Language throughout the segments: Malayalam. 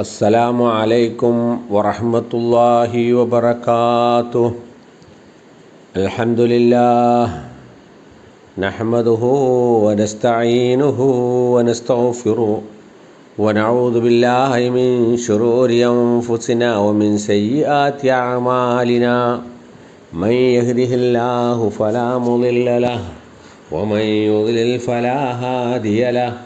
السلام عليكم ورحمة الله وبركاته الحمد لله نحمده ونستعينه ونستغفره ونعوذ بالله من شرور أنفسنا ومن سيئات أعمالنا من يهده الله فلا مضل له ومن يضلل فلا هادي له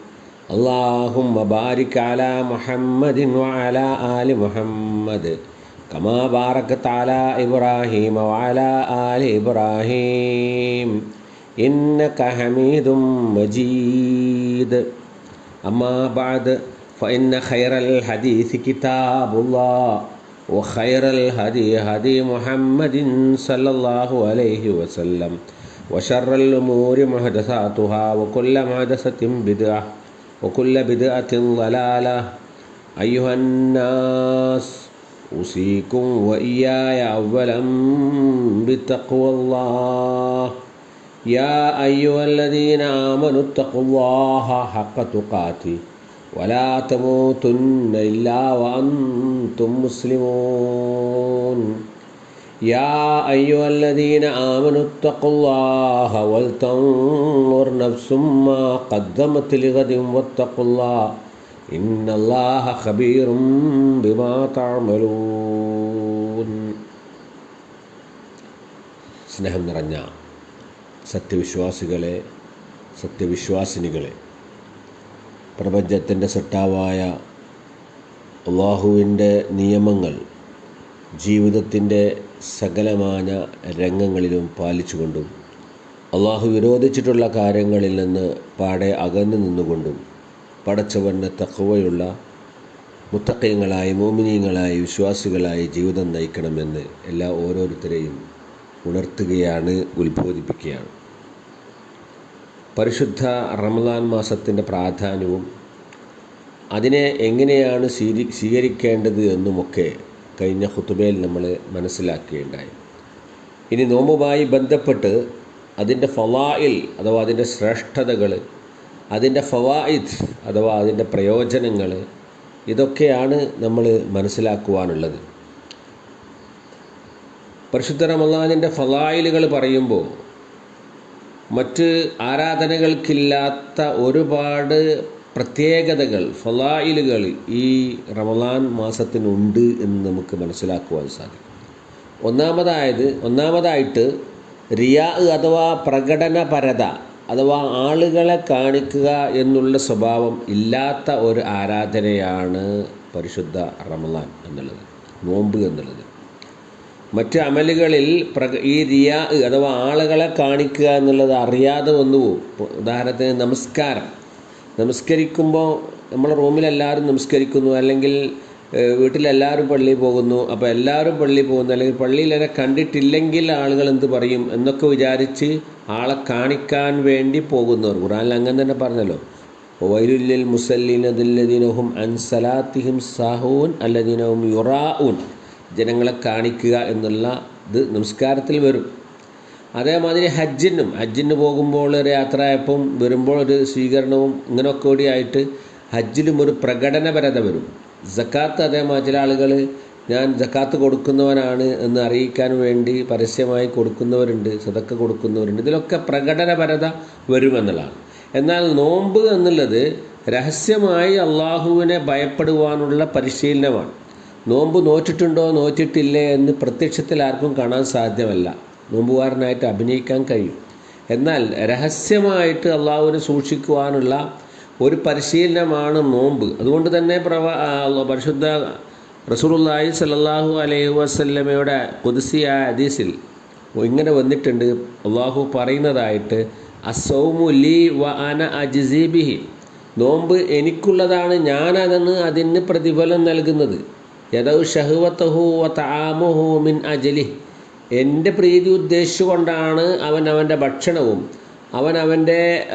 اللهم بارك على محمد وعلى آل محمد كما باركت على إبراهيم وعلى آل إبراهيم. إنك حميد مجيد. أما بعد فإن خير الحديث كتاب الله وخير الهدي هدي محمد صلى الله عليه وسلم وشر الأمور محدثاتها وكل محدثة بدعة. وكل بدعة ضلالة. أيها الناس أوصيكم وإياي أولا بتقوى الله. يا أيها الذين آمنوا اتقوا الله حق تقاته ولا تموتن إلا وأنتم مسلمون. يا أيها الذين آمنوا اتقوا الله ولتنظر نفس ما قدمت لغد واتقوا الله إن الله خبير بما تعملون സ്നേഹം നിറഞ്ഞ സത്യവിശ്വാസികളെ സത്യവിശ്വാസിനികളെ പ്രപഞ്ചത്തിൻ്റെ സട്ടാവായ അള്ളാഹുവിൻ്റെ നിയമങ്ങൾ ജീവിതത്തിന്റെ സകലമായ രംഗങ്ങളിലും പാലിച്ചുകൊണ്ടും അള്ളാഹു വിരോധിച്ചിട്ടുള്ള കാര്യങ്ങളിൽ നിന്ന് പാടെ അകന്നു നിന്നുകൊണ്ടും പടച്ചവന് തക്കവയുള്ള മുത്തക്കയങ്ങളായി മോമിനിയങ്ങളായി വിശ്വാസികളായി ജീവിതം നയിക്കണമെന്ന് എല്ലാ ഓരോരുത്തരെയും ഉണർത്തുകയാണ് ഉത്ബോധിപ്പിക്കുകയാണ്. പരിശുദ്ധ റമദാൻ മാസത്തിന്റെ പ്രാധാന്യവും അതിനെ എങ്ങനെയാണ് സ്വീകരി സ്വീകരിക്കേണ്ടത് എന്നുമൊക്കെ കഴിഞ്ഞ ഹുത്തുബയിൽ നമ്മൾ മനസ്സിലാക്കുകയുണ്ടായി. ഇനി നോമ്പുമായി ബന്ധപ്പെട്ട് അതിന്റെ ഫവായിൽ അഥവാ അതിന്റെ ശ്രേഷ്ഠതകൾ അതിന്റെ ഫവായിദ് അഥവാ അതിന്റെ പ്രയോജനങ്ങൾ ഇതൊക്കെയാണ് നമ്മൾ മനസ്സിലാക്കുവാനുള്ളത്. പരിശുദ്ധ റമദാനിന്റെ ഫലായിലുകൾ പറയുമ്പോൾ മറ്റ് ആരാധനകൾക്കില്ലാത്ത ഒരുപാട് പ്രത്യേകതകൾ ഫലായിലുകൾ ഈ റമദാൻ മാസത്തിനുണ്ട് എന്ന് നമുക്ക് മനസ്സിലാക്കുവാൻ സാധിക്കും. ഒന്നാമതായത് ഒന്നാമതായിട്ട് റിയാ അഥവാ പ്രകടനപരത അഥവാ ആളുകളെ കാണിക്കുക എന്നുള്ള സ്വഭാവം ഇല്ലാത്ത ഒരു ആരാധനയാണ് പരിശുദ്ധ റമദാൻ എന്നുള്ളത് നോമ്പ് എന്നുള്ളത്. മറ്റ് അമലുകളിൽ പ്ര ഈ റിയാ അഥവാ ആളുകളെ കാണിക്കുക എന്നുള്ളത് അറിയാതെ വന്നു പോകും ഉദാഹരണത്തിന് നമസ്കാരം. നമസ്കരിക്കുമ്പോൾ നമ്മളെ റൂമിലെല്ലാവരും നമസ്കരിക്കുന്നു അല്ലെങ്കിൽ വീട്ടിലെല്ലാവരും പള്ളിയിൽ പോകുന്നു അപ്പോൾ എല്ലാവരും പള്ളിയിൽ പോകുന്നു അല്ലെങ്കിൽ പള്ളിയിൽ എന്നെ കണ്ടിട്ടില്ലെങ്കിൽ ആളുകൾ എന്ത് പറയും എന്നൊക്കെ വിചാരിച്ച് ആളെ കാണിക്കാൻ വേണ്ടി പോകുന്നവർ. ഖുറാനിൽ അങ്ങനെ തന്നെ പറഞ്ഞല്ലോ. വൈരുല്ലിൽ മുസല്ലീൻ അതില്ലദീനഹും അൻസലാത്തിഹിം സാഹൂൻ അല്ലദീനഹും യുറാഊൻ. ജനങ്ങളെ കാണിക്കുക എന്നുള്ള ഇത് നമസ്കാരത്തിൽ വരും. അതേമാതിരി ഹജ്ജിനും ഹജ്ജിന് പോകുമ്പോൾ ഒരു യാത്രയപ്പം വരുമ്പോൾ ഒരു സ്വീകരണവും ഇങ്ങനെയൊക്കെ കൂടിയായിട്ട് ഹജ്ജിലും ഒരു പ്രകടനപരത വരും. ജക്കാത്ത് അതേമാതിരി ചില ആളുകൾ ഞാൻ ജക്കാത്ത് കൊടുക്കുന്നവനാണ് എന്ന് അറിയിക്കാൻ വേണ്ടി പരസ്യമായി കൊടുക്കുന്നവരുണ്ട് സതക്ക കൊടുക്കുന്നവരുണ്ട്. ഇതിലൊക്കെ പ്രകടനപരത വരുമെന്നുള്ളതാണ്. എന്നാൽ നോമ്പ് എന്നുള്ളത് രഹസ്യമായി അള്ളാഹുവിനെ ഭയപ്പെടുവാനുള്ള പരിശീലനമാണ്. നോമ്പ് നോറ്റിട്ടുണ്ടോ നോറ്റിട്ടില്ലേ എന്ന് പ്രത്യക്ഷത്തിൽ ആർക്കും കാണാൻ സാധ്യമല്ല. നോമ്പുകാരനായിട്ട് അഭിനയിക്കാൻ കഴിയും. എന്നാൽ രഹസ്യമായിട്ട് അള്ളാഹുവിനെ സൂക്ഷിക്കുവാനുള്ള ഒരു പരിശീലനമാണ് നോമ്പ്. അതുകൊണ്ട് തന്നെ പ്രവ പരിശുദ്ധ റസൂലുള്ളാഹി സല്ലാഹു അലൈഹി വസല്ലമയുടെ കുതിസിയായ ഹദീസിൽ ഇങ്ങനെ വന്നിട്ടുണ്ട്. അള്ളാഹു പറയുന്നതായിട്ട് അസൗമു ലി വ അന അജ്സീബിഹി നോമ്പ് എനിക്കുള്ളതാണ് ഞാനതെന്ന് അതിന് പ്രതിഫലം നൽകുന്നത്. യഥവ് ഷഹുവത്തഹു വ താമുഹു മിൻ അജലി എന്റെ പ്രീതി ഉദ്ദേശിച്ചുകൊണ്ടാണ് അവൻ അവന്റെ ഭക്ഷണവും അവൻ അവന്റെ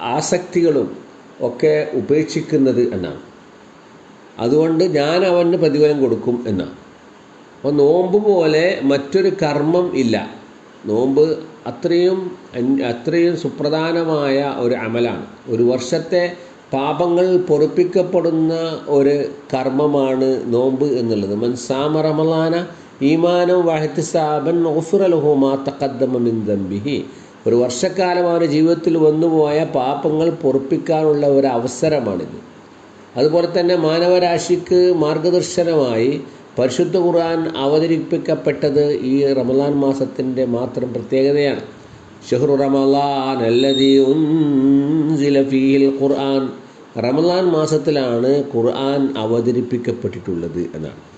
ആസക്തികളും ഒക്കെ ഉപേക്ഷിക്കുന്നത് എന്നാണ്. അതുകൊണ്ട് ഞാൻ അവന് പ്രതിഫലം കൊടുക്കും എന്നാണ്. അപ്പോൾ നോമ്പ് പോലെ മറ്റൊരു കർമ്മം ഇല്ല. നോമ്പ് അത്രയും അത്രയും സുപ്രധാനമായ ഒരു അമലാണ്. ഒരു വർഷത്തെ പാപങ്ങൾ പൊറുപ്പിക്കപ്പെടുന്ന ഒരു കർമ്മമാണ് നോമ്പ് എന്നുള്ളത്. മൻസാമ റമലാന ഈമാനം വാഹിത്ത് സാബൻ ഒഫുറലഹുമാ തക്കദ്ദമ മിൻ ദംബിഹി. ഒരു വർഷക്കാലം അവന്റെ ജീവിതത്തിൽ വന്നുപോയ പാപങ്ങൾ പൊറപ്പിക്കാനുള്ള ഒരു അവസരമാണിത്. അതുപോലെ തന്നെ മാനവരാശിക്ക് മാർഗദർശനമായി പരിശുദ്ധ ഖുർആൻ അവതരിപ്പിക്കപ്പെട്ടത് ഈ റമദാൻ മാസത്തിന്റെ മാത്രം പ്രത്യേകതയാണ്. ഷെഹ്റു റമലാൻ അല്ലദീ ഉൻസില ഫീഹിൽ ഖുർആൻ. റമദാൻ മാസത്തിലാണ് ഖുർആൻ അവതരിപ്പിക്കപ്പെട്ടിട്ടുള്ളത് എന്നാണ്.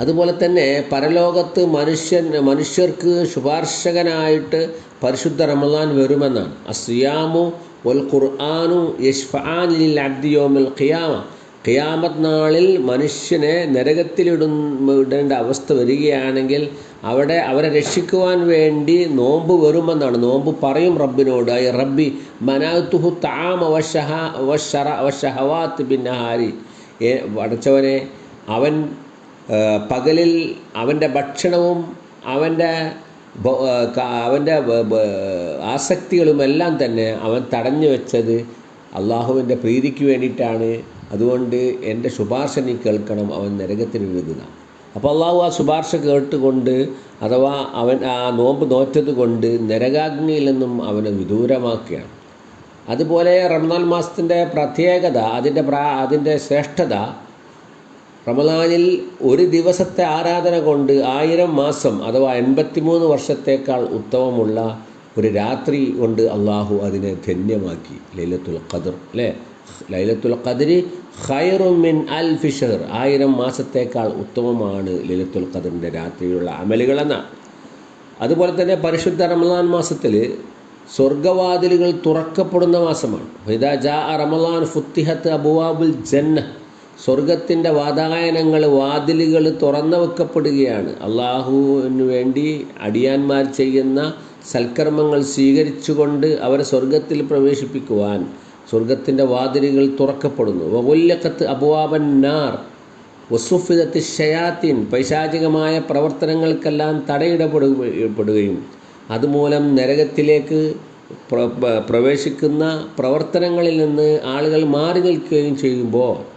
അതുപോലെ തന്നെ പരലോകത്ത് മനുഷ്യൻ മനുഷ്യർക്ക് ശുപാർശകനായിട്ട് പരിശുദ്ധ റമദാൻ വരുമെന്നാണ്. അസിയാമു ഒൽ ഖുർആാനു യഷ്ഫാനിൽ ലിൽ അബ്ദി യോമിൽ ഖിയാമ. ഖിയാമത് നാളിൽ മനുഷ്യനെ നരകത്തിലിടുന്ന ഇടേണ്ട അവസ്ഥ വരികയാണെങ്കിൽ അവിടെ അവരെ രക്ഷിക്കുവാൻ വേണ്ടി നോമ്പ് വരുമെന്നാണ്. നോമ്പ് പറയും റബ്ബിനോട് ഐ റബ്ബി മനാത്തുഹു താമ വശഹ വശറ വശഹവാത്ത് ബിന്നഹാരി അടച്ചവനെ അവൻ പകലിൽ അവന്റെ ഭക്ഷണവും അവന്റെ അവന്റെ ആസക്തികളുമെല്ലാം തന്നെ അവൻ തടഞ്ഞു വെച്ചത് അള്ളാഹുവിന്റെ പ്രീതിക്ക് വേണ്ടിയിട്ടാണ്. അതുകൊണ്ട് എന്റെ ശുപാർശ നീ കേൾക്കണം അവൻ നരകത്തിന് എഴുതുക അപ്പോൾ അള്ളാഹു ആ ശുപാർശ കേട്ടുകൊണ്ട് അഥവാ അവൻ ആ നോമ്പ് നോറ്റത് കൊണ്ട് നരകാഗ്നിയിൽ നിന്നും അവനെ വിദൂരമാക്കുകയാണ്. അതുപോലെ റംസാൻ മാസത്തിന്റെ പ്രത്യേകത അതിന്റെ പ്രാ അതിന്റെ ശ്രേഷ്ഠത റമദാനിൽ ഒരു ദിവസത്തെ ആരാധന കൊണ്ട് ആയിരം മാസം അഥവാ എൺപത്തിമൂന്ന് വർഷത്തേക്കാൾ ഉത്തമമുള്ള ഒരു രാത്രി കൊണ്ട് അള്ളാഹു അതിനെ ധന്യമാക്കി. ലൈലത്തുൽ ഖദർ അല്ലേ? ലൈലത്തുൽ ഖദരി ഖൈറുമിൻ അൽ ഫിഷർ ആയിരം മാസത്തേക്കാൾ ഉത്തമമാണ് ലൈലത്തുൽ ഖദറിന്റെ രാത്രിയിലുള്ള അമലുകളെന്നാണ് അതുപോലെ തന്നെ പരിശുദ്ധ റമദാൻ മാസത്തിൽ സ്വർഗവാതിലുകൾ തുറക്കപ്പെടുന്ന മാസമാണ്. ഫൈദാ ജാ റമദാൻ ഫുത്തിഹത്ത് അബുവാബുൽ ജന്ന സ്വർഗത്തിന്റെ വാതായനങ്ങൾ വാതിലുകൾ തുറന്നു വെക്കപ്പെടുകയാണ്. അള്ളാഹുവിന് വേണ്ടി അടിയാന്മാർ ചെയ്യുന്ന സൽക്കർമ്മങ്ങൾ സ്വീകരിച്ചുകൊണ്ട് അവരെ സ്വർഗത്തിൽ പ്രവേശിപ്പിക്കുവാൻ സ്വർഗത്തിന്റെ വാതിലുകൾ തുറക്കപ്പെടുന്നു. വകുല്ലക്കത്ത് അബുവാബൻ നാർ വസുഫിദത്ത് ഷയാത്തിൻ പൈശാചികമായ പ്രവർത്തനങ്ങൾക്കെല്ലാം തടയിടപ്പെടുകയും അതുമൂലം നരകത്തിലേക്ക് പ്ര- പ്ര- പ്രവേശിക്കുന്ന പ്രവർത്തനങ്ങളിൽ നിന്ന് ആളുകൾ മാറി നിൽക്കുകയും ചെയ്യുമ്പോൾ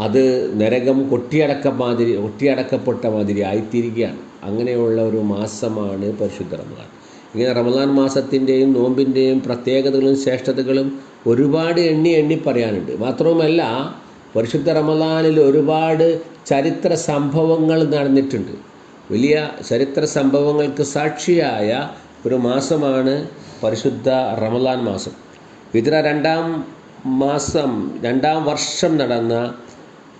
അത് നരകം കൊട്ടിയടക്ക മാതിരി കൊട്ടിയടക്കപ്പെട്ട മാതിരി ആയിത്തീരുകയാണ്. അങ്ങനെയുള്ള ഒരു മാസമാണ് പരിശുദ്ധ റമദാൻ. ഇങ്ങനെ റമദാൻ മാസത്തിന്റെയും നോമ്പിന്റെയും പ്രത്യേകതകളും ശ്രേഷ്ഠതകളും ഒരുപാട് എണ്ണി എണ്ണി പറയാനുണ്ട്. മാത്രവുമല്ല പരിശുദ്ധ റമദാനിൽ ഒരുപാട് ചരിത്ര സംഭവങ്ങൾ നടന്നിട്ടുണ്ട്. വലിയ ചരിത്ര സംഭവങ്ങൾക്ക് സാക്ഷിയായ ഒരു മാസമാണ് പരിശുദ്ധ റമദാൻ മാസം. ഇതര രണ്ടാം മാസം രണ്ടാം വർഷം നടന്ന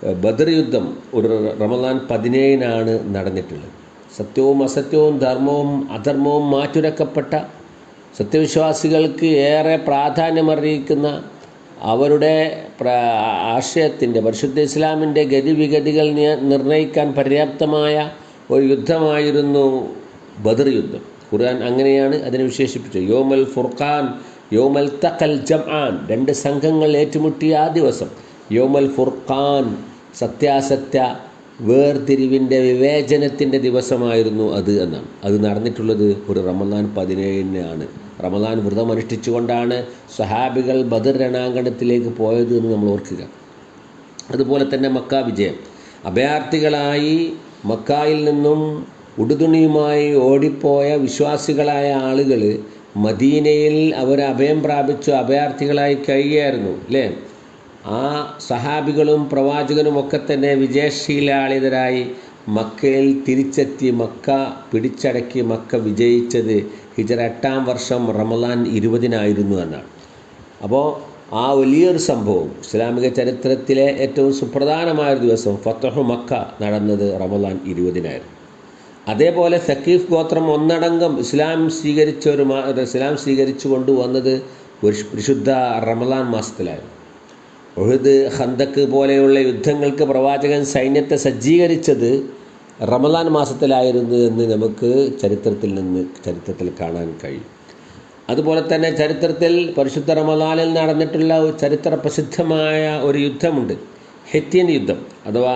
ബദർ യുദ്ധം ഒരു റമദാൻ പതിനേഴിനാണ് നടന്നിട്ടുള്ളത്. സത്യവും അസത്യവും ധർമ്മവും അധർമ്മവും മാറ്റുരക്കപ്പെട്ട സത്യവിശ്വാസികൾക്ക് ഏറെ പ്രാധാന്യമറിയിക്കുന്ന അവരുടെ ആശയത്തിന്റെ പരിശുദ്ധ ഇസ്ലാമിന്റെ ഗതിവിഗതികൾ നിർണയിക്കാൻ പര്യാപ്തമായ ഒരു യുദ്ധമായിരുന്നു ബദർ യുദ്ധം. ഖുർആൻ അങ്ങനെയാണ് അതിനെ വിശേഷിപ്പിച്ചത്. യോമൽ ഫുർഖാൻ യോമൽ തഖൽ ജംആൻ രണ്ട് സംഘങ്ങൾ ഏറ്റുമുട്ടിയ ആ ദിവസം. യോമൽ ഫുർഖാൻ സത്യാസത്യ വേർതിരിവിന്റെ വിവേചനത്തിന്റെ ദിവസമായിരുന്നു അത് എന്നാണ് അത് നടന്നിട്ടുള്ളത് ഒരു റമദാൻ പതിനേഴിനാണ്. റമദാൻ വ്രതം അനുഷ്ഠിച്ചുകൊണ്ടാണ് സഹാബികൾ ബദർ രണാങ്കണത്തിലേക്ക് പോയത് എന്ന് നമ്മൾ ഓർക്കുക. അതുപോലെ തന്നെ മക്ക വിജയം. അഭയാർത്ഥികളായി മക്കായിൽ നിന്നും ഉടുതുണിയുമായി ഓടിപ്പോയ വിശ്വാസികളായ ആളുകൾ മദീനയിൽ അവർ അഭയം പ്രാപിച്ചു അഭയാർത്ഥികളായി കഴിയായിരുന്നു അല്ലേ? ആ സഹാബികളും പ്രവാചകനുമൊക്കെ തന്നെ വിജയശീലാളിതരായി മക്കയിൽ തിരിച്ചെത്തി മക്ക പിടിച്ചടക്കി മക്ക വിജയിച്ചത് ഹിജറ എട്ടാം വർഷം റമദാൻ ഇരുപതിനായിരുന്നു എന്നാണ്. അപ്പോൾ ആ വലിയൊരു സംഭവം ഇസ്ലാമിക ചരിത്രത്തിലെ ഏറ്റവും സുപ്രധാനമായ ഒരു ദിവസം ഫത്തഹു മക്ക നടന്നത് റമദാൻ ഇരുപതിനായിരുന്നു. അതേപോലെ സക്കീഫ് ഗോത്രം ഒന്നടങ്കം ഇസ്ലാം സ്വീകരിച്ച ഒരു ഇസ്ലാം സ്വീകരിച്ചു കൊണ്ടുവന്നത് വിശുദ്ധ റമദാൻ മാസത്തിലായിരുന്നു. ഉഹുദ് ഹന്തക്ക് പോലെയുള്ള യുദ്ധങ്ങൾക്ക് പ്രവാചകൻ സൈന്യത്തെ സജ്ജീകരിച്ചത് റമദാൻ മാസത്തിലായിരുന്നു എന്ന് നമുക്ക് ചരിത്രത്തിൽ നിന്ന് ചരിത്രത്തിൽ കാണാൻ കഴിയും. അതുപോലെ തന്നെ ചരിത്രത്തിൽ പരിശുദ്ധ റമദാനിൽ നടന്നിട്ടുള്ള ചരിത്ര പ്രസിദ്ധമായ ഒരു യുദ്ധമുണ്ട്. ഹെത്യൻ യുദ്ധം അഥവാ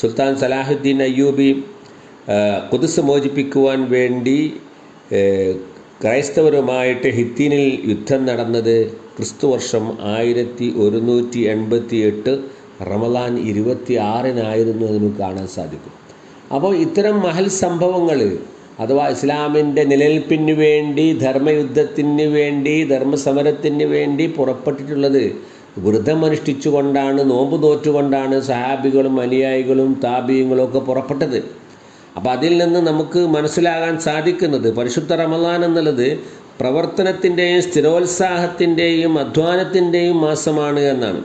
സുൽത്താൻ സലാഹുദ്ദീൻ അയ്യൂബി കുതിസ് മോചിപ്പിക്കുവാൻ വേണ്ടി ക്രൈസ്തവരുമായിട്ട് ഹിത്തീനിൽ യുദ്ധം നടന്നത് ക്രിസ്തുവർഷം ആയിരത്തി ഒരുന്നൂറ്റി എൺപത്തി എട്ട് റമലാൻ ഇരുപത്തി ആറിനായിരുന്നു എന്ന് കാണാൻ സാധിക്കും. അപ്പോൾ ഇത്തരം മഹൽ സംഭവങ്ങൾ അഥവാ ഇസ്ലാമിന്റെ നിലനിൽപ്പിന് വേണ്ടി ധർമ്മയുദ്ധത്തിന് വേണ്ടി ധർമ്മസമരത്തിന് വേണ്ടി പുറപ്പെട്ടിട്ടുള്ളത് വ്രതമനുഷ്ഠിച്ചുകൊണ്ടാണ് നോമ്പ് നോറ്റുകൊണ്ടാണ് സഹാബികളും അനുയായികളും താപീയങ്ങളും ഒക്കെ പുറപ്പെട്ടത്. അപ്പോൾ അതിൽ നിന്ന് നമുക്ക് മനസ്സിലാകാൻ സാധിക്കുന്നത് പരിശുദ്ധ റമദാൻ എന്നുള്ളത് പ്രവർത്തനത്തിന്റെയും സ്ഥിരോത്സാഹത്തിന്റെയും അധ്വാനത്തിന്റെയും മാസമാണ് എന്നാണ്.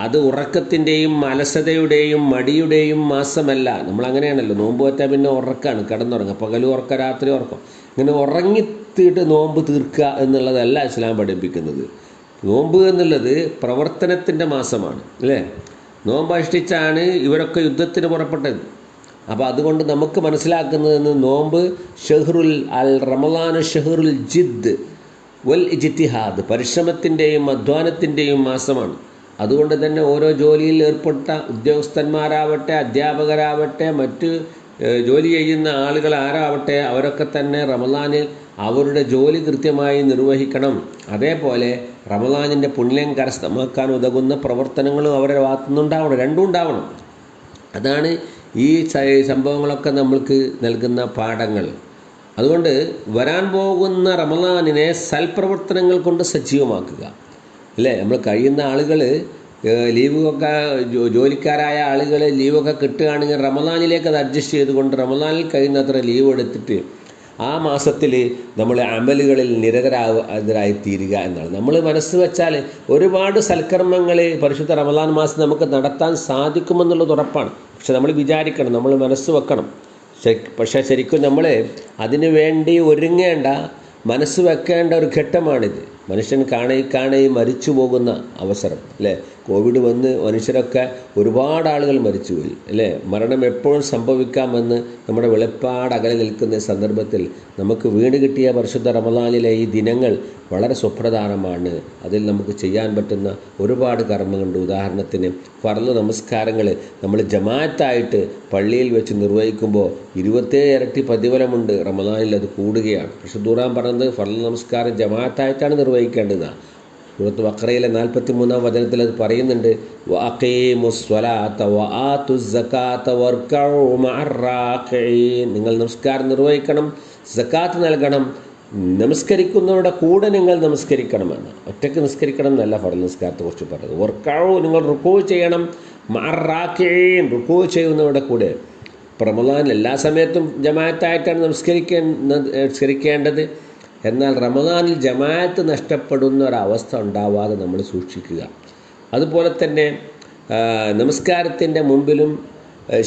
അത് ഉറക്കത്തിന്റെയും അലസതയുടെയും മടിയുടെയും മാസമല്ല. നമ്മൾ അങ്ങനെയാണല്ലോ നോമ്പ് വെച്ചാൽ പിന്നെ ഉറക്കാണ്. കിടന്നുറങ്ങുക. പകലും ഉറക്കം രാത്രി ഉറക്കം. ഇങ്ങനെ ഉറങ്ങിത്തിട്ട് നോമ്പ് തീർക്കുക എന്നുള്ളതല്ല ഇസ്ലാം പഠിപ്പിക്കുന്നത്. നോമ്പ് എന്നുള്ളത് പ്രവർത്തനത്തിന്റെ മാസമാണ്. അല്ലേ? നോമ്പ് അനുഷ്ഠിച്ചാണ് ഇവരൊക്കെ യുദ്ധത്തിന് പുറപ്പെട്ടത്. അപ്പോൾ അതുകൊണ്ട് നമുക്ക് മനസ്സിലാക്കുന്നതെന്ന് നോമ്പ് ഷെഹ്റുൽ അൽ റമലാൻ ഷെഹ്റുൽ ജിദ് വൽ ഇജിത്തിഹാദ് പരിശ്രമത്തിന്റെയും അധ്വാനത്തിന്റെയും മാസമാണ്. അതുകൊണ്ട് തന്നെ ഓരോ ജോലിയിൽ ഏർപ്പെട്ട ഉദ്യോഗസ്ഥന്മാരാവട്ടെ അധ്യാപകരാവട്ടെ മറ്റ് ജോലി ചെയ്യുന്ന ആളുകൾ ആരാവട്ടെ അവരൊക്കെ തന്നെ റമദാനിൽ അവരുടെ ജോലി കൃത്യമായി നിർവഹിക്കണം. അതേപോലെ റമദാനിന്റെ പുണ്യം കരസ്ഥമാക്കാൻ ഉതകുന്ന പ്രവർത്തനങ്ങളും അവരുടെ ഭാഗത്തുനിന്നുണ്ടാവണം രണ്ടും ഉണ്ടാവണം. അതാണ് ഈ സംഭവങ്ങളൊക്കെ നമ്മൾക്ക് നൽകുന്ന പാഠങ്ങൾ. അതുകൊണ്ട് വരാൻ പോകുന്ന റമദാനിനെ സൽപ്രവർത്തനങ്ങൾ കൊണ്ട് സജീവമാക്കുക. അല്ലേ? നമ്മൾ കഴിയുന്ന ആളുകൾ ലീവൊക്കെ ജോലിക്കാരായ ആളുകൾ ലീവൊക്കെ കിട്ടുകയാണെങ്കിൽ റമദാനിലേക്ക് അത് അഡ്ജസ്റ്റ് ചെയ്തുകൊണ്ട് റമദാനിൽ കഴിയുന്നത്ര ലീവ് എടുത്തിട്ട് ആ മാസത്തിൽ നമ്മൾ അമലുകളിൽ നിരതരായി തീരുക എന്നാണ്. നമ്മൾ മനസ്സ് വെച്ചാൽ ഒരുപാട് സൽക്കർമ്മങ്ങൾ പരിശുദ്ധ റമദാൻ മാസം നമുക്ക് നടത്താൻ സാധിക്കുമെന്നുള്ളത് ഉറപ്പാണ്. പക്ഷെ നമ്മൾ വിചാരിക്കണം നമ്മൾ മനസ്സ് വെക്കണം. പക്ഷേ ശരിക്കും നമ്മൾ അതിനു വേണ്ടി ഒരുങ്ങേണ്ട മനസ്സ് വെക്കേണ്ട ഒരു ഘട്ടമാണിത്. മനുഷ്യൻ കാണേ കാണേ മരിച്ചു പോകുന്ന അവസരം അല്ലേ? കോവിഡ് വന്ന് മനുഷ്യരൊക്കെ ഒരുപാട് ആളുകൾ മരിച്ചുപോയി അല്ലേ? മരണം എപ്പോഴും സംഭവിക്കാമെന്ന് നമ്മുടെ വെളിപ്പാട് അകലെ നിൽക്കുന്ന സന്ദർഭത്തിൽ നമുക്ക് വീട് കിട്ടിയ പരിശുദ്ധ റമദാനിലെ ഈ ദിനങ്ങൾ വളരെ സുപ്രധാനമാണ്. അതിൽ നമുക്ക് ചെയ്യാൻ പറ്റുന്ന ഒരുപാട് കർമ്മങ്ങളുണ്ട്. ഉദാഹരണത്തിന് ഫർൾ നമസ്കാരങ്ങൾ നമ്മൾ ജമാഅത്തായിട്ട് പള്ളിയിൽ വെച്ച് നിർവഹിക്കുമ്പോൾ ഇരുപത്തേഴ് ഇരട്ടി പ്രതിഫലമുണ്ട് റമദാനിൽ അത് കൂടുകയാണ്. പക്ഷെ ദൂറാൻ പറഞ്ഞത് ഫർൾ നമസ്കാരം ജമാഅത്തായിട്ടാണ് നിർവഹിക്കേണ്ടതാണ് സൂറത്ത് വക്രയിലെ നാൽപ്പത്തി മൂന്നാം വചനത്തിൽ അത് പറയുന്നുണ്ട് നിങ്ങൾ നമസ്കാരം നിർവഹിക്കണം സക്കാത്ത് നൽകണം നമസ്കരിക്കുന്നവരുടെ കൂടെ നിങ്ങൾ നമസ്കരിക്കണമെന്ന് ഒറ്റയ്ക്ക് നമസ്കരിക്കണം എന്നല്ല ഫറ നമസ്കാരത്തെ കുറിച്ച് പറഞ്ഞത്. വർക്കാവോ നിങ്ങൾ റുക്കോ ചെയ്യണം മറാഖീൻ റുക്കോ ചെയ്യുന്നവരുടെ കൂടെ. റമദാൻ എല്ലാ സമയത്തും ജമാഅത്തായിട്ടാണ് നമസ്കരിക്കേ നമസ്കരിക്കേണ്ടത്. എന്നാൽ റമദാനിൽ ജമാഅത്ത് നഷ്ടപ്പെടുന്ന ഒരവസ്ഥ ഉണ്ടാവാതെ നമ്മൾ സൂക്ഷിക്കുക. അതുപോലെ തന്നെ നമസ്കാരത്തിന്റെ മുമ്പിലും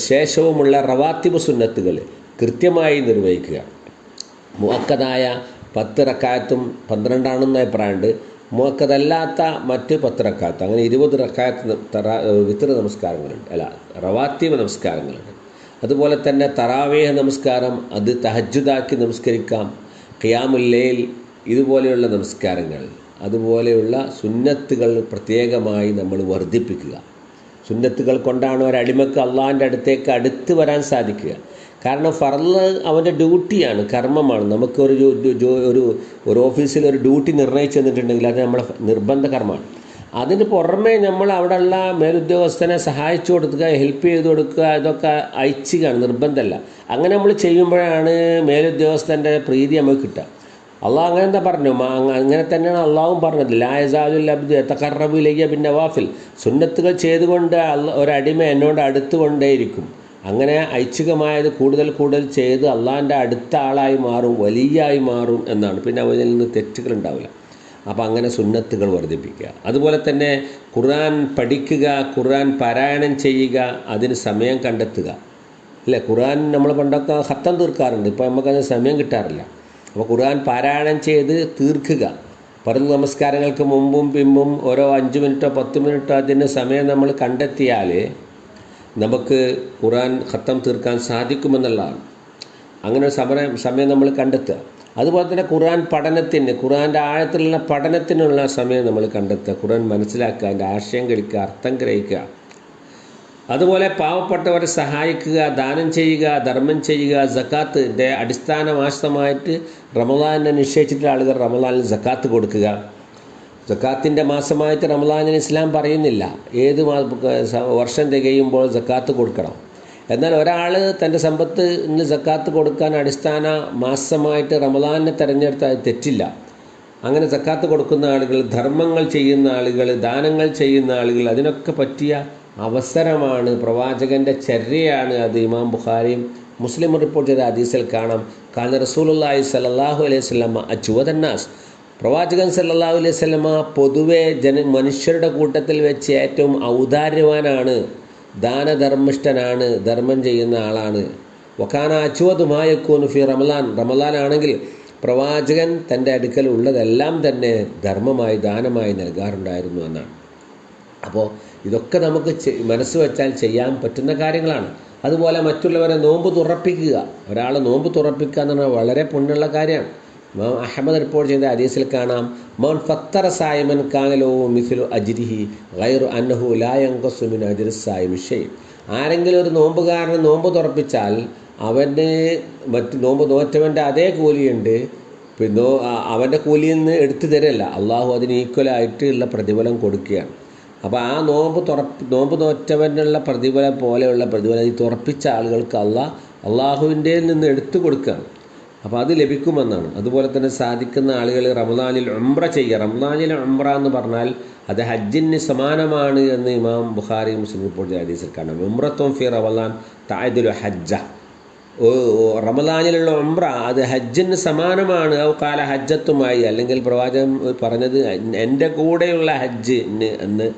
ശേഷവുമുള്ള റവാത്തിബ് സുന്നത്തുകൾ കൃത്യമായി നിർവഹിക്കുക. മുഅക്കദായ പത്ത് റക്കായത്തും പന്ത്രണ്ടാണെന്ന് അഭിപ്രായമുണ്ട്. മുഅക്കദല്ലാത്ത മറ്റ് പത്ത് റക്കായത്ത് അങ്ങനെ ഇരുപത് റക്കായത്ത് വിത്ര നമസ്കാരങ്ങളുണ്ട്. അല്ല റവാത്തിബ് നമസ്കാരങ്ങളുണ്ട്. അതുപോലെ തന്നെ തറാവേഹ നമസ്കാരം അത് തഹജുദാക്കി നമസ്കരിക്കാം. ഖിയാമുല്ലയിൽ ഇതുപോലെയുള്ള നമസ്കാരങ്ങൾ അതുപോലെയുള്ള സുന്നത്തുകൾ പ്രത്യേകമായി നമ്മൾ വർദ്ധിപ്പിക്കുക. സുന്നത്തുകൾ കൊണ്ടാണ് ഒരടിമക്ക് അള്ളാഹിന്റെ അടുത്തേക്ക് അടുത്ത് വരാൻ സാധിക്കുക. കാരണം ഫർൾ അവന്റെ ഡ്യൂട്ടിയാണ് കർമ്മമാണ്. നമുക്കൊരു ഒരു ഒരു ഓഫീസിൽ ഒരു ഡ്യൂട്ടി നിർണയിച്ചു തന്നിട്ടുണ്ടെങ്കിൽ അത് നമ്മുടെ നിർബന്ധ കർമ്മമാണ്. അതിന് പുറമേ നമ്മൾ അവിടെയുള്ള മേലുദ്യോഗസ്ഥനെ സഹായിച്ചു കൊടുക്കുക ഹെൽപ്പ് ചെയ്ത് കൊടുക്കുക ഇതൊക്കെ ഐച്ഛികമാണ് നിർബന്ധമല്ല. അങ്ങനെ നമ്മൾ ചെയ്യുമ്പോഴാണ് മേലുദ്യോഗസ്ഥന്റെ പ്രീതി നമുക്ക് കിട്ടുക. അള്ളാഹ് അങ്ങനെ എന്താ പറഞ്ഞു? അങ്ങനെ തന്നെയാണ് അള്ളാഹും പറഞ്ഞത്. ലായസാദുൽ അബ്ദു തക്കറബിലേക്ക് പിന്നെ വാഫിൽ സുന്നത്തുകൾ ചെയ്തുകൊണ്ട് ഒരടിമ എന്നോട് അടുത്തുകൊണ്ടേയിരിക്കും. അങ്ങനെ ഐച്ഛികമായത് കൂടുതൽ കൂടുതൽ ചെയ്ത് അള്ളാഹിന്റെ അടുത്ത ആളായി മാറും വലിയായി മാറും എന്നാണ്. പിന്നെ അവനിൽ നിന്ന് തെറ്റുകൾ ഉണ്ടാവില്ല. അപ്പോൾ അങ്ങനെ സുന്നത്തുകൾ വർദ്ധിപ്പിക്കുക. അതുപോലെ തന്നെ ഖുർആൻ പഠിക്കുക ഖുർആൻ പാരായണം ചെയ്യുക അതിന് സമയം കണ്ടെത്തുക. അല്ലേ? ഖുർആൻ നമ്മൾ പണ്ടൊക്കെ ഹത്തം തീർക്കാറുണ്ട്. ഇപ്പോൾ നമുക്കതിന് സമയം കിട്ടാറില്ല. അപ്പോൾ ഖുർആൻ പാരായണം ചെയ്ത് തീർക്കുക. പറഞ്ഞു നമസ്കാരങ്ങൾക്ക് മുമ്പും പിമ്പും ഓരോ അഞ്ച് മിനിറ്റോ പത്ത് മിനിറ്റോ അതിന് സമയം നമ്മൾ കണ്ടെത്തിയാൽ നമുക്ക് ഖുർആൻ ഖത്തം തീർക്കാൻ സാധിക്കുമെന്നുള്ളതാണ്. അങ്ങനെ സമരം സമയം നമ്മൾ കണ്ടെത്തുക. അതുപോലെ തന്നെ ഖുറാൻ പഠനത്തിന് ഖുറാന്റെ ആഴത്തിലുള്ള പഠനത്തിനുള്ള സമയം നമ്മൾ കണ്ടെത്തുക. ഖുർആൻ മനസ്സിലാക്കുക അതിന്റെ ആശയം കളിക്കുക അർത്ഥം ഗ്രഹിക്കുക. അതുപോലെ പാവപ്പെട്ടവരെ സഹായിക്കുക ദാനം ചെയ്യുക ധർമ്മം ചെയ്യുക ജക്കാത്തിന്റെ അടിസ്ഥാന മാസമായിട്ട് റമദാനെ നിശ്ചയിച്ചിട്ടുള്ള ആളുകൾ റമദാനിൽ ജക്കാത്ത് കൊടുക്കുക. ജക്കാത്തിന്റെ മാസമായിട്ട് റമദാനിന് ഇസ്ലാം പറയുന്നില്ല. ഏത് വർഷം തികയുമ്പോൾ ജക്കാത്ത് കൊടുക്കണം. എന്നാൽ ഒരാൾ തന്റെ സമ്പത്ത് ഇന്ന് ജക്കാത്ത് കൊടുക്കാൻ അടിസ്ഥാന മാസമായിട്ട് റമദാനിനെ തിരഞ്ഞെടുത്താൽ തെറ്റില്ല. അങ്ങനെ സക്കാത്ത് കൊടുക്കുന്ന ആളുകൾ ധർമ്മങ്ങൾ ചെയ്യുന്ന ആളുകൾ ദാനങ്ങൾ ചെയ്യുന്ന ആളുകൾ അതിനൊക്കെ പറ്റിയ അവസരമാണ് പ്രവാചകന്റെ ചര്യയാണ് അത് ഇമാം ബുഖാരിയും മുസ്ലിം റിപ്പോർട്ട് ചെയ്ത ഹദീസിൽ കാണാം. കാരണം റസൂലുള്ളാഹി സല്ലാഹു അലൈഹി വസല്ലമ അച്ചുവതന്നാസ് പ്രവാചകൻ സല്ലാഹു അലൈഹി സ്വലമ പൊതുവെ ജന മനുഷ്യരുടെ കൂട്ടത്തിൽ വെച്ച് ഏറ്റവും ഔദാര്യവാനാണ്. ദാനധർമ്മിഷ്ഠനാണ് ധർമ്മം ചെയ്യുന്ന ആളാണ്. വക്കാന അച്ചുവതുമായക്കൂന് ഫി റമലാൻ. ആണെങ്കിൽ പ്രവാചകൻ തന്റെ അടുക്കൽ ഉള്ളതെല്ലാം തന്നെ ധർമ്മമായി ദാനമായി നൽകാറുണ്ടായിരുന്നു എന്നാണ്. അപ്പോൾ ഇതൊക്കെ നമുക്ക് മനസ്സ് വെച്ചാൽ ചെയ്യാൻ പറ്റുന്ന കാര്യങ്ങളാണ്. അതുപോലെ മറ്റുള്ളവരെ നോമ്പ് തുറപ്പിക്കുക. ഒരാൾ നോമ്പ് തുറപ്പിക്കുക എന്ന് പറഞ്ഞാൽ വളരെ പുണ്യമുള്ള കാര്യമാണ്. ഇമാം അഹമ്മദ് റിപ്പോർട്ട് ചെയ്ത ഹദീസിൽ കാണാം മോൻ ഫത്തറ സായിമൻ കാങ്ങലോ മിസിലു അജിരിഹി ഗൈറു അന്നഹു ലായംഗസുമിൻ അജിർ സായി ഷെയ് ആരെങ്കിലും ഒരു നോമ്പുകാരന് നോമ്പ് തുറപ്പിച്ചാൽ അവന് മറ്റ് നോമ്പ് നോറ്റവന്റെ അതേ കൂലിയുണ്ട്. പിന്നെ അവന്റെ കൂലിയിൽ നിന്ന് എടുത്തു തരല്ല. അള്ളാഹു അതിന് ഈക്വലായിട്ടുള്ള പ്രതിഫലം കൊടുക്കുകയാണ്. അപ്പോൾ ആ നോമ്പ് തുറപ്പ് നോമ്പ് നോറ്റവനുള്ള പ്രതിഫലം പോലെയുള്ള പ്രതിഫലം ഈ തുറപ്പിച്ച ആളുകൾക്ക് അള്ളാഹ് അള്ളാഹുവിന്റെ നിന്ന് എടുത്തു കൊടുക്കുകയാണ്. അപ്പോൾ അത് ലഭിക്കുമെന്നാണ്. അതുപോലെ തന്നെ സാധിക്കുന്ന ആളുകൾ റമദാനിൽ ഉംറ ചെയ്യുക. റമദാനിൽ ഉംറ എന്ന് പറഞ്ഞാൽ അത് ഹജ്ജിന് സമാനമാണ് എന്ന് ഇമാം ബുഖാരി മുസ്ലിം റിപ്പോർട്ട് ഹദീസിൽ കാണാം. ഉംറത്തും ഫി റമദാൻ തായതുൽ ഹജ്ജ. റമദാനിലുള്ള ഉംറ അത് ഹജ്ജിന് സമാനമാണ്. ആ കാല ഹജ്ജത്തുമായി അല്ലെങ്കിൽ പ്രവാചകൻ പറഞ്ഞത് എന്റെ കൂടെയുള്ള ഹജ്ജ് എന്ന്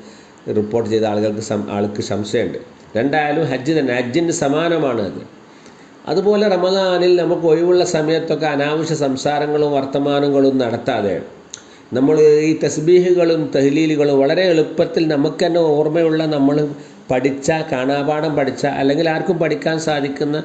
റിപ്പോർട്ട് ചെയ്ത ആളുകൾക്ക് ആൾക്ക് സംശയമുണ്ട്. രണ്ടായാലും ഹജ്ജ് തന്നെ ഹജ്ജിന് സമാനമാണ് അത്. അതുപോലെ റമദാനിൽ നമുക്ക് ഒഴിവുള്ള സമയത്തൊക്കെ അനാവശ്യ സംസാരങ്ങളും വർത്തമാനങ്ങളും നടത്താതെ നമ്മൾ ഈ തസ്ബീഹുകളും തഹ്ലീലുകളും വളരെ എളുപ്പത്തിൽ നമുക്ക് തന്നെ ഓർമ്മയുള്ള നമ്മൾ പഠിച്ച കാണാപാഠം പഠിച്ച അല്ലെങ്കിൽ ആർക്കും പഠിക്കാൻ സാധിക്കുന്ന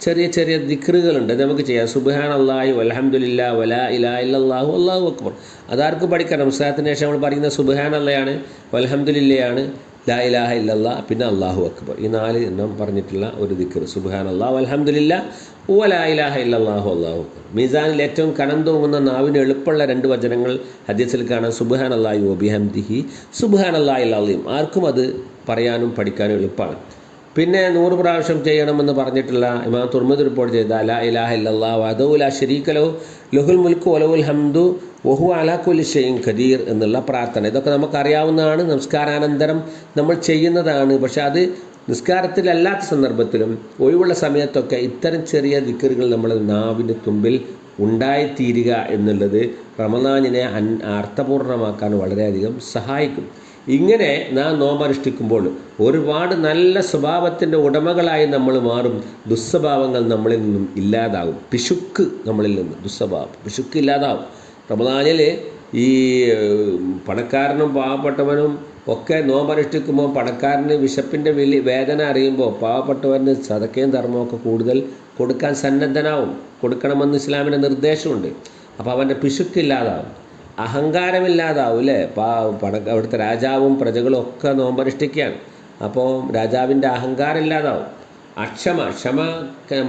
ചെറിയ ചെറിയ ദിക്റുകളുണ്ട്. നമുക്ക് ചെയ്യാം. സുബാൻ അള്ളാഹി അലഹമുല്ല വല ഇലാ ഇല്ലാഹു അള്ളാഹു അക്ബർ. അതാർക്കും പഠിക്കാം. നമസ്കാരത്തിന് ശേഷം നമ്മൾ പറയുന്ന സുബാൻ അള്ളയാണ് വലഹമുല്ലയാണ് ലാ ഇലാഹ ഇല്ലല്ലാ പിന്നെ അള്ളാഹു അക്ബർ. ഈ നാല് എണ്ണം പറഞ്ഞിട്ടുള്ള ഒരു ദിക്കർ സുബാൻ അള്ളാഹു അലഹമുല്ല ഓ ലാ ഇലാഹ ഇല്ലല്ലാഹു അള്ളാഹു അക്ബർ. മീസാനിൽ ഏറ്റവും കനം തൂങ്ങുന്ന നാവിന് എളുപ്പമുള്ള രണ്ട് വചനങ്ങൾ ഹദീസിൽ കാണാൻ സുബാൻ അള്ളാഹി ഒബിഹംദിഹി സുബാൻ അള്ളാഹി അള്ളീം ആർക്കും അത് പറയാനും പഠിക്കാനും എളുപ്പമാണ്. പിന്നെ നൂറ് പ്രാവശ്യം ചെയ്യണമെന്ന് പറഞ്ഞിട്ടുള്ള ഇമാം തുർമദ് റിപ്പോർട്ട് ചെയ്ത അല ഇലാഹ ഇല്ലാ വദൗ ലാ ശരീകലോ ലഹുൽ മുൽക്ക് ഒലവുൽ ഹംദു വഹു അലാഖുലിഷയും ഖദീർ എന്നുള്ള പ്രാർത്ഥന. ഇതൊക്കെ നമുക്കറിയാവുന്നതാണ് നമസ്കാരാനന്തരം നമ്മൾ ചെയ്യുന്നതാണ്. പക്ഷെ അത് നിസ്കാരത്തിലല്ലാത്ത സന്ദർഭത്തിലും ഒഴിവുള്ള സമയത്തൊക്കെ ഇത്തരം ചെറിയ ദിക്കറുകൾ നമ്മുടെ നാവിന്റെ തുമ്പിൽ ഉണ്ടായിത്തീരുക എന്നുള്ളത് റമദാനിനെ അൻ അർത്ഥപൂർണമാക്കാൻ വളരെയധികം സഹായിക്കും. ഇങ്ങനെ നാം നോമ്പനുഷ്ഠിക്കുമ്പോൾ ഒരുപാട് നല്ല സ്വഭാവത്തിന്റെ ഉടമകളായി നമ്മൾ മാറും. ദുസ്വഭാവങ്ങൾ നമ്മളിൽ നിന്നും ഇല്ലാതാവും പിശുക്ക് നമ്മളിൽ നിന്ന് ദുസ്വഭാവം. പിശുക്ക് ഇല്ലാതാവും. റമദാനിൽ ഈ പണക്കാരനും പാവപ്പെട്ടവനും ഒക്കെ നോമ്പനുഷ്ഠിക്കുമ്പോൾ പണക്കാരന് വിശപ്പിന്റെ വലിയ വേദന അറിയുമ്പോൾ പാവപ്പെട്ടവന് സതക്കയും ധർമ്മമൊക്കെ കൂടുതൽ കൊടുക്കാൻ സന്നദ്ധനാവും. കൊടുക്കണമെന്ന് ഇസ്ലാമിന്റെ നിർദ്ദേശമുണ്ട്. അപ്പോൾ അവന്റെ പിശുക്കില്ലാതാവും അഹങ്കാരമില്ലാതാവും അല്ലേ പാ അവിടുത്തെ രാജാവും പ്രജകളും ഒക്കെ നോമ്പനുഷ്ഠിക്കുകയാണ്. അപ്പോൾ രാജാവിന്റെ അഹങ്കാരം ഇല്ലാതാവും അക്ഷമ ക്ഷമ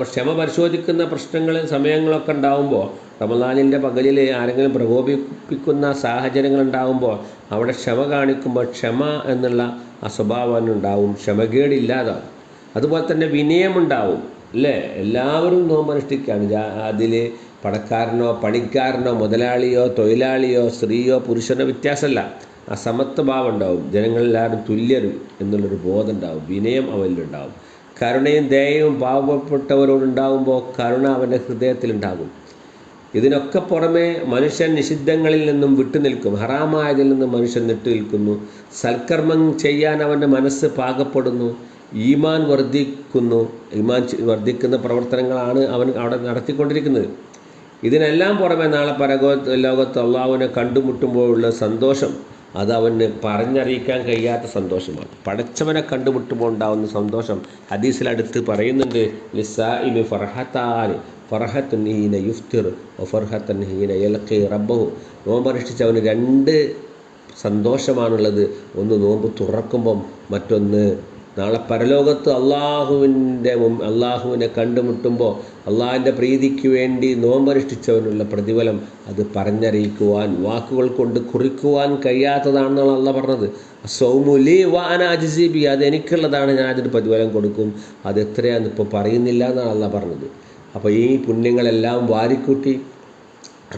ക്ഷമ പരിശോധിക്കുന്ന പ്രശ്നങ്ങൾ സമയങ്ങളൊക്കെ ഉണ്ടാവുമ്പോൾ റമദാനിന്റെ പകലിൽ ആരെങ്കിലും പ്രകോപിപ്പിക്കുന്ന സാഹചര്യങ്ങൾ ഉണ്ടാകുമ്പോൾ അവിടെ ക്ഷമ കാണിക്കുമ്പോൾ ക്ഷമ എന്നുള്ള ആ സ്വഭാവം ഉണ്ടാവും. ക്ഷമകേടില്ലാതാവും. അതുപോലെ തന്നെ വിനയമുണ്ടാവും. അല്ലേ? എല്ലാവരും നോമ്പനുഷ്ഠിക്കുകയാണ്. അതിൽ പണക്കാരനോ പണിക്കാരനോ മുതലാളിയോ തൊഴിലാളിയോ സ്ത്രീയോ പുരുഷനോ വ്യത്യാസമല്ല. ആ സമത്വഭാവം ഉണ്ടാവും ജനങ്ങളെല്ലാവരും തുല്യരും എന്നുള്ളൊരു ബോധം ഉണ്ടാവും വിനയം അവനിലുണ്ടാവും കരുണയും ദയയും പാവപ്പെട്ടവരോടുണ്ടാകുമ്പോൾ കരുണ അവന്റെ ഹൃദയത്തിലുണ്ടാകും. ഇതിനൊക്കെ പുറമെ മനുഷ്യൻ നിഷിദ്ധങ്ങളിൽ നിന്നും വിട്ടുനിൽക്കും. ഹറാമായതിൽ നിന്നും മനുഷ്യൻ നിൽക്കുന്നു സൽക്കർമ്മം ചെയ്യാൻ അവന്റെ മനസ്സ് പാകപ്പെടുന്നു. ഈമാൻ വർദ്ധിക്കുന്നു. ഈമാൻ വർദ്ധിക്കുന്ന പ്രവർത്തനങ്ങളാണ് അവൻ അവിടെ നടത്തിക്കൊണ്ടിരിക്കുന്നത്. ഇതിനെല്ലാം പുറമെ നാളെ പരകോ ലോകത്ത് അള്ളാഹുവിനെ കണ്ടുമുട്ടുമ്പോഴുള്ള സന്തോഷം അത് അവന് പറഞ്ഞറിയിക്കാൻ കഴിയാത്ത സന്തോഷമാണ്. പടച്ചവനെ കണ്ടുമുട്ടുമ്പോൾ ഉണ്ടാകുന്ന സന്തോഷം ഹദീസിലടുത്ത് പറയുന്നുണ്ട് ലിസാഇമി ഫർഹത്താന് ഫർഹത്തുൻ ഹീന യുഫ്തിർ ഫർഹത്തൻ ഹീന യൽഖി റബ്ബഹു. നോമ്പനുഷ്ഠിച്ചവന് രണ്ട് സന്തോഷമാണുള്ളത്. ഒന്ന് നോമ്പ് തുറക്കുമ്പം മറ്റൊന്ന് നാളെ പരലോകത്ത് അള്ളാഹുവിന്റെ അള്ളാഹുവിനെ കണ്ടുമുട്ടുമ്പോൾ അള്ളാഹിന്റെ പ്രീതിക്ക് വേണ്ടി നോമ്പനുഷ്ഠിച്ചവനുള്ള പ്രതിഫലം അത് പറഞ്ഞറിയിക്കുവാൻ വാക്കുകൾ കൊണ്ട് കുറിക്കുവാൻ കഴിയാത്തതാണെന്നാണ് അള്ള പറഞ്ഞത്. സൗമുലി വാന അജിസീബി അത് എനിക്കുള്ളതാണ് ഞാൻ അതിന് പ്രതിഫലം കൊടുക്കും. അത് എത്രയാണെന്ന് ഇപ്പോൾ പറയുന്നില്ല എന്നാണ് അള്ള പറഞ്ഞത്. അപ്പോൾ ഈ പുണ്യങ്ങളെല്ലാം വാരിക്കൂട്ടി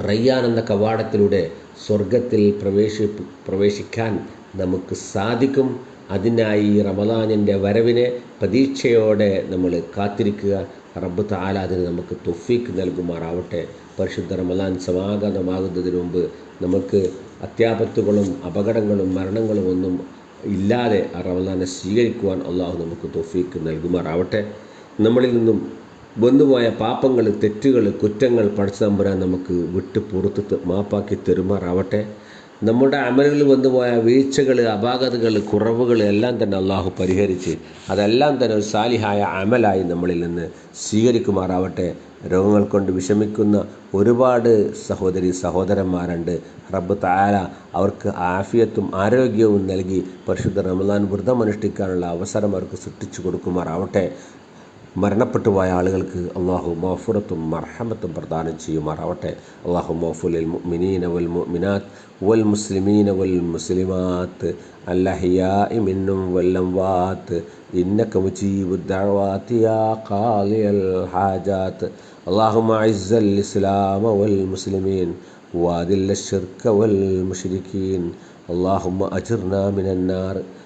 റയ്യാൻ എന്ന കവാടത്തിലൂടെ സ്വർഗത്തിൽ പ്രവേശി പ്രവേശിക്കാൻ നമുക്ക് സാധിക്കും. അതിനായി റമദാനിന്റെ വരവിനെ പ്രതീക്ഷയോടെ നമ്മൾ കാത്തിരിക്കുക. റബ്ബ് താല അതിന് നമുക്ക് തൊഫീക്ക് നൽകുമാറാവട്ടെ. പരിശുദ്ധ റമദാൻ സമാഗതമാകുന്നതിന് മുമ്പ് നമുക്ക് അത്യാപത്തുകളും അപകടങ്ങളും മരണങ്ങളും ഒന്നും ഇല്ലാതെ ആ റമദാനെ സ്വീകരിക്കുവാൻ അള്ളാഹു നമുക്ക് തൊഫീക്ക് നൽകുമാറാവട്ടെ. നമ്മളിൽ നിന്നും വന്നുപോയ പാപങ്ങൾ തെറ്റുകൾ കുറ്റങ്ങൾ പഠിച്ചു നമ്പുരാൻ നമുക്ക് വിട്ട് പുറത്ത് മാപ്പാക്കി തെരുമാറാവട്ടെ. നമ്മുടെ അമലുകൾ വന്നുപോയ വീഴ്ചകൾ അപാകതകൾ കുറവുകൾ എല്ലാം തന്നെ അള്ളാഹു പരിഹരിച്ച് അതെല്ലാം തന്നെ ഒരു സാലിഹായ അമലായി നമ്മളിൽ നിന്ന് സ്വീകരിക്കുമാറാവട്ടെ. രോഗങ്ങൾ കൊണ്ട് വിഷമിക്കുന്ന ഒരുപാട് സഹോദരി സഹോദരന്മാരുണ്ട്. റബ്ബ് താര അവർക്ക് ആഫിയത്തും ആരോഗ്യവും നൽകി പരിശുദ്ധ റമദാൻ വ്രതം അനുഷ്ഠിക്കാനുള്ള അവസരം അവർക്ക് സൃഷ്ടിച്ചു കൊടുക്കുമാറാവട്ടെ. മരണപ്പെട്ടു പോയ ആളുകൾക്ക് അള്ളാഹു മഫുറത്തും മർഹമത്തും പ്രദാനം ചെയ്യുമാറാവട്ടെ അള്ളാഹു മഫുൽ മുഅ്മിനീന വൽ മുഅ്മിനാത്ത് വൽ മുസ്ലിമീന വൽ മുസ്ലിമാത്ത് അല്ലഹിയാഇ മിന്നും വൽ അംവാത്ത് إنك مجيب الدعوات يا قاضي الحاجات اللهم أعز الإسلام والمسلمين وأذل الشرك والمشركين اللهم أجرنا من النار